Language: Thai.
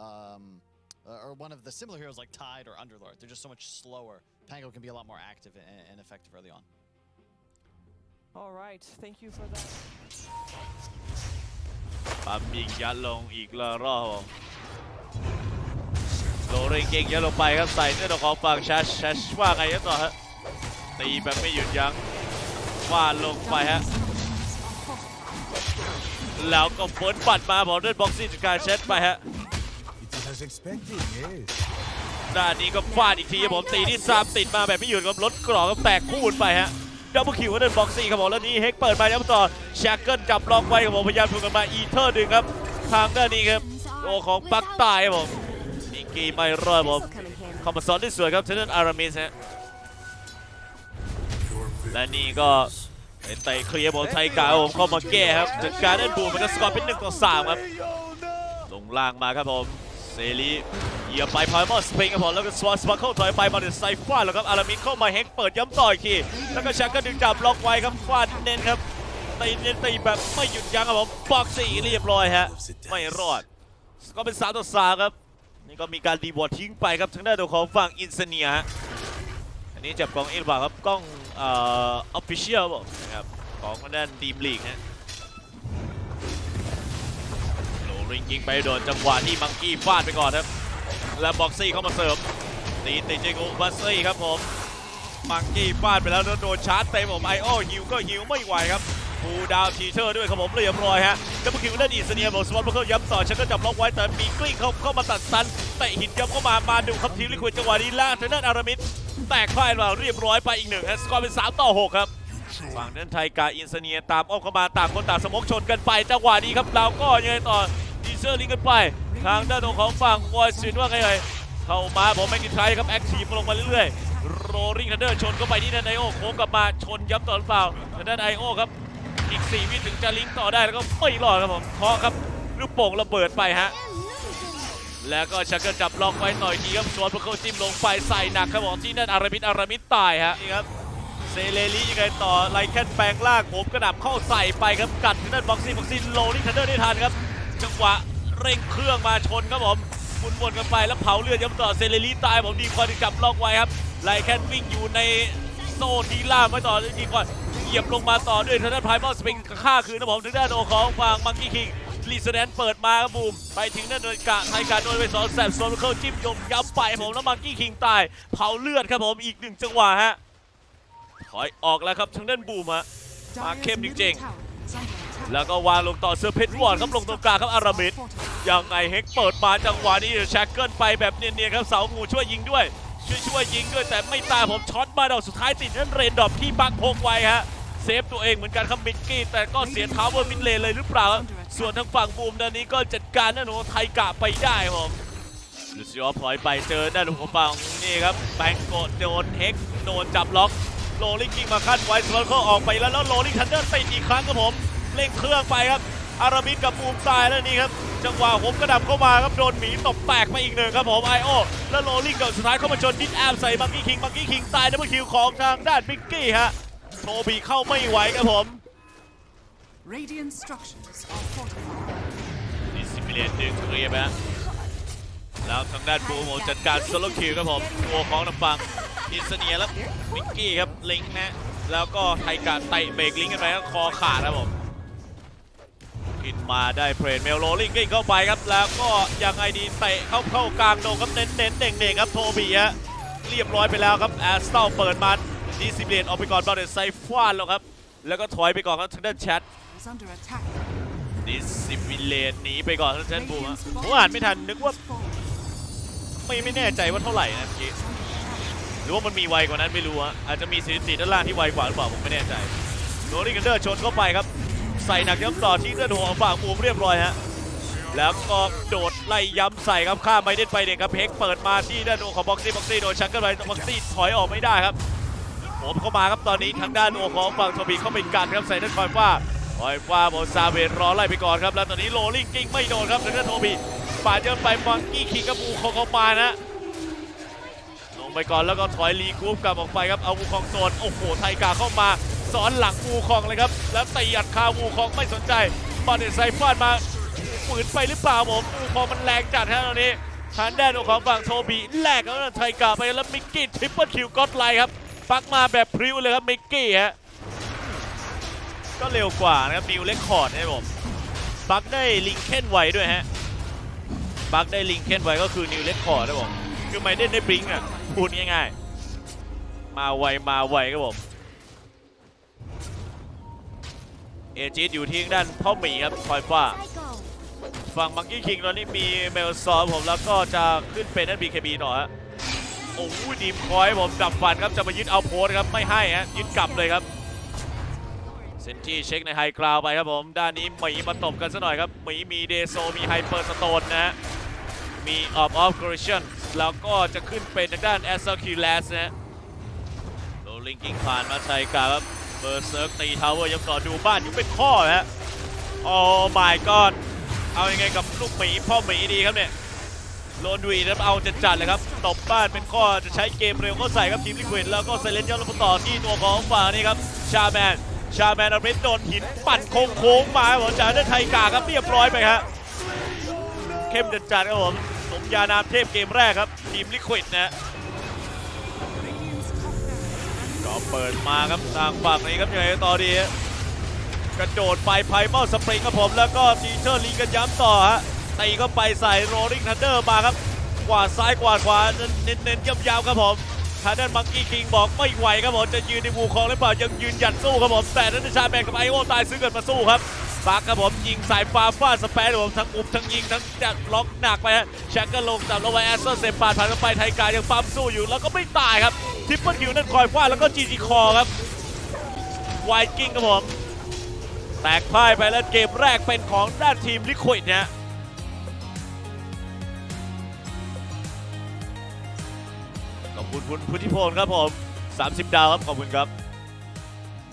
um, uh, or one of the similar heroes like Tide or Underlord. They're just so much slower. Pango can be a lot more active and, and effective early on. All right, thank you for that. ปั๊มยิงยัดลงอีกละรอบครับผมโลเริงเก่งยัดลงไปครับใส่เนื้อของฝั่งชัชชัชว่าไงกันต่อฮะตีแบบไม่หยุดยั้งฟาดลงไปฮะแล้วก็ฝนปัดมาบอกด้วยบ็อกซี่จัดการเช็ดไปฮะ ด้านนี้ก็ฟาดอีกทีครับผมตีที่ซามติดมาแบบไม่หยุดครับรถกรอกก็แตกคูณไปฮะดับเบิลคิวก็เดินบ็อกซี่ครับผมแล้วนี่เฮกเปิดมาย้ำต่อแชกเกิลจับล็อกไว้ครับผมพยายามถูกกันมาอีเทอร์ดึงครับ ทางด้านนี้ครับโอของปักใตายครับผมมิกกี้ไม่รอดผมเข้ามาซ้อนได้สวยครับเทนเนอร์อารามิสฮะและนี่ก็เป็นไตเคลียร์บอลไทยกาผมเข้ามาแก้ครับจัดการเล่นบูมมันก็สกอร์เป็น1ต่อ3ครับลงล่างมาครับผม เซรีเหยียบไปพอยมอสปริงครับผมแล้วก็สวอตสปาร์เคิลถอยไปมาเดนไซฟ้าแล้วครับอารามินเข้ามาเฮกเปิดย้ำต่ออีกทีแล้วก็ชักก็ดึงจับล็อกไว้ครับฟาดเน้นครับตีเน้นตีแบบไม่หยุดยั้งครับผมบล็อกสี่เรียบร้อยฮะไม่รอดก็เป็น3ต่อ3ครับนี่ก็มีการดีบอร์ดทิ้งไปครับทางด้านของฝั่งอินเซเนียอันนี้จับกล้องเอ็นบาครับกล้องเอ่อออฟฟิเชียลนะครับของทางด้านดีมลีกฮะ ริงยิงไปโดนจังหวะที่มังกี้ฟาดไปก่อนครับ แล้วบ็อกซี่เข้ามาเสร์ฟตีติดเจกูบัสซี่ครับผม มังกี้ฟาดไปแล้วแล้วโดนชาร์จเต็มผมไอโอฮิวก็ฮิวไม่ไหวครับฟูดาวทีเชอร์ด้วยครับผมเรียบร้อยฮะดับเบิลคิวเล่นอีสเนียบอกสวอตเพิ่มย้ำต่อฉันก็จับล็อกไว้แต่มีกลิ้งเข้าเข้ามาตัดสันเตะหินย้ำเข้ามามาดูครับทีมลิควิดจังหวะนี้ล่างเทนเนอร์อารามิดแตกพ่ายมาเรียบร้อยไปอีกหนึ่งฮะสกอร์เป็น3ต่อ6ครับฝั่งนั้นไทยกาอินเสเนียตามอ้อมเข้ามาตางคนต่างสมกชนกันไปจังหวะนี้ครับเราก็ยังไงต่อ เซอร์ลิงกันไปทางด้านของฝั่งวอยซินว่าไงเอ่ยเข้ามาผมแม็กกินไทยครับแอคทีฟลงมาเรื่อยๆโรลิงทันเดอร์ชนเข้าไปที่ด้านไอโอโค้งกลับมาชนย้ำต่อหรือเปล่าทางด้านไอโอครับอีก 4 วิถึงจะลิงก์ต่อได้แล้วก็ไม่รอดครับผมเคาะครับลูกโป่งระเบิดไปฮะแล้วก็ชักเกิลจับล็อกไว้หน่อยทีครับสวนพวกเขาจิ้มลงไปใส่หนักครับผมที่นั่นอารามิดอารามิดตายฮะนี่ครับเซเลลี่ยังไงต่อไลแคนแปลงล่างผมกระดับเข้าใส่ไปครับกัดที่นั่นบ็อกซี่บ็อกซี่โลนี่ทันเดอร์ได้ทันครับจังหวะ เร่งเครื่องมาชนครับผมหมุนวนกันไปแล้วเผาเลือดย้ำต่อเซเลลีตายผมดีคอยที่จับล็อกไว้ครับไลแคนวิ่งอยู่ในโซ่ทีล่ามไว้ต่อดีคอยเหยียบลงมาต่อด้วยทางด้านไพรมอลสปริงฆ่าคืนนะผมทางด้านโอของฝั่งมังกี้คิงลีสแดนเปิดมาครับบูม ไปถึงนั่นโดยกะไทยการโดนไปสองแสบโซนเข้าจิ้มยงย้ำไปผมแล้วมังกี้คิงตาย เผาเลือดครับผมอีกหนึ่งจังหวะฮะถอยออกแล้วครับทางด้านบูมฮะมาเข้มจริงๆ แล้วก็วางลงต่อเซอร์เพชรวอร์ดครับลงตรงกลางครับอารามิด ยังไงเฮกเปิดมาจังหวะนี้แชกเกิลไปแบบเนียนๆครับเสางูช่วยยิงด้วย ช่วยช่วยยิงด้วยแต่ไม่ตายผมช็อตมาดอกสุดท้ายติดนั่นเรนดรอปที่บักพกไว้ฮะเซฟตัวเองเหมือนกันครับมิกกี้แต่ก็เสียทาวเวอร์มิดเลนเลยหรือเปล่า ส่วนทางฝั่งบูมด้านนี้ก็จัดการนั่นของไทยกะไปได้ผมลูซิโอพลอยไปเจอด้านของฝั่งนี่ครับแบงโกดโดนเฮกโดนจับล็อกโรลลิงกิ้งมาขั้นไว้สโลเขาออกไปแล้วแล้วโรลลิงทันเดอร์ติดอีกครั้งครับผมเร่งเครื่องไปครับ อารามิดกับบูมตายแล้วนี่ครับจังหวะผมกระดับเข้ามาครับโดนหมีตบแตกไปอีกหนึ่งครับผมไอโอแล้วโรลลิงกับสุดท้ายเข้ามาชนดิสแอมใส่มังกี้คิงมังกี้คิงตายดับเบิลคิวของทางด้านบิกกี้ฮะโทบีเข้าไม่ไหวครับผม Radiant structures are fortified. ดิสิมิเลนดึงเคลียร์ไปฮะแล้วทางด้านบูมผมจัดการโซโลคิวครับผมตัวของน้ำปังอินเสเนียแล้วบิกกี้ครับลิงก์นะแล้วก็ไทกาเตะเบรกลิงก์กันไปครับคอขาดครับผม ขึ้นมาได้เพลนเมลโรลิงกิ้งเข้าไปครับ แล้วก็ยังไงดีเตะเข้าเข้ากลางโดงครับเน้นเน้นเด่งเด่งๆครับโทบีฮะเรียบร้อยไปแล้วครับแอสตัลเปิดมาดีซิเบลนออกไปก่อนบอลเดนไซฟานแล้วครับ แล้วก็ถอยไปก่อนครับทางด้านแชทดิซิเบลนหนีไปก่อนทางด้านบูมฮะผมอ่านไม่ทันนึกว่า ไม่ไม่แน่ใจว่าเท่าไหร่นะเมื่อกี้หรือว่ามันมีไวกว่านั้นไม่รู้ฮะอาจจะมีสถิติด้านล่างที่ไวกว่าหรือเปล่าผมไม่แน่ใจโรลลิงกันเดอร์ชนเข้าไปครับ ส่หนักย้ำต่อที่เลือดหัวของฝั่งบูมเรียบร้อยฮะแล้วก็โดดไล่ย้ำใส่ครับข้ามไปเด่นไปเด็กครับเฮกเปิดมาที่ด้านโอของบ็อกซี่บ็อกซี่โดนชักเกิลไปบ็อกซี่ถอยออกไม่ได้ครับผมเข้ามาครับตอนนี้ทางด้านโอของฝั่งโทบีเข้าไปกันครับใส่ด้านคอยฟ้าคอยฟ้าบอลซาเวตรอไล่ไปก่อนครับแล้วตอนนี้โรลลิงกิ้งไม่โดนครับทางด้านโทบีปาดเยินไปมังกี้คิงกับบูคองเข้ามานะลงไปก่อนแล้วก็ถอยรีกรุ๊ปกลับออกไปครับเอาบูคองโซนโอ้โหไทยกาเข้ามา สอนหลังบูคองเลยครับ แล้วตีอัดคาบูคองไม่สนใจบอลเดนไซฟาดมาฝืนไปหรือเปล่าผมอู้พอมันแรงจัดฮะตอนนี้ทางด้านของฝั่งโทบีแลกกับไทยกาไปแล้วมิกกี้ทริปเปิลคิวก็อดไลท์ครับปักมาแบบพริ้วเลยครับมิกกี้ฮะก็เร็วกว่านะครับนิวเลคคอร์ดนะครับผมปักได้ลิงเคนไวด้วยฮะปักได้ลิงเคนไวก็คือนิวเลคคอร์ดนะครับผมคือไม่ได้ได้บลิงอะพูดง่ายๆ มาไวมาไวครับผม เอจิตอยู่ที่ทางด้านพ่อหมีครับคอยฟ้าฝั่งมังกี้คิงตอนนี้มีเมลซอมผมแล้วก็จะขึ้นเป็นนั่นบีเคบีต่อฮะโอ้ยดีมคอยผมดับฟันครับจะมายึดเอาโพสครับไม่ให้ฮะยึดกลับเลยครับเซนจี้เช็คในไฮกราวไปครับผม ด้านนี้หมีมาตบกันซะหน่อยครับหมีมีเดโซมีไฮเปอร์สโตนนะฮะมีออฟออฟกริชันแล้วก็จะขึ้นเป็นทางด้านแอสเซอร์คิวเลสนะโดนลิงกิ้งผ่านมาไทยกาครับ เบอร์เซิร์กตีทาวเวอร์ยังต่อดูบ้านอยู่เป็นข้อนะฮะโอ้ my god เอายังไงกับลูกหมีพ่อหมีดีครับเนี่ยโลนวีนะครับเอาจะจัดเลยครับตบบ้านเป็นข้อจะใช้เกมเร็วก็ใส่ครับทีมลิควิดแล้วก็ไซเลนย้อนลงมาต่อที่ตัวของฝั่งนี้ครับชาแมนชาแมนเอาเพชรโดนหินปั่นโค้งๆมาครับผมจากนั้นไทยกาครับเรียบร้อยไปครับเข้มจัดจัดครับผมสมยานามเทพเกมแรกครับทีมลิควิดนะ ฮะก็เปิดมาครับทางฝั่งนี้ครับยังไงต่อดีกระโดดไปไพเมาสปริงครับผม แล้วก็ทีเชอร์ลีกันย้ำต่อฮะตีเข้าไปใส่โรลิงทันเดอร์มาครับกวาดซ้ายกวาดขวาเน้นเน้นๆยาวๆครับผมทางด้านมังกี้คิงบอกไม่ไหวครับผมจะยืนในวูคองหรือเปล่ายังยืนหยัดสู้ครับผมแต่นั้นชาแบงกับไอโอตายซื้อเกินมาสู้ครับ ปักครับผมยิงสายฟ้าฟาดสเปรับผมทั้งอุบทั้งยิงทั้งจัดล็อกหนักไปฮะแชกก็ลงจับลงไปแอสเซอร์เซมปาดผ่านไปไทยกายังปั๊มสู้อยู่แล้วก็ไม่ตายครับทิปเปิลคิวนั่นคอยฟาดแล้วก็จีจีคอครับไวกิ้งครับผมแตกพ่ายไปแล้วเกมแรกเป็นของด้านทีมลิควิดนะฮะขอบคุณคุณพุทธิพลครับผม 30 ดาวครับ ขอบคุณครับ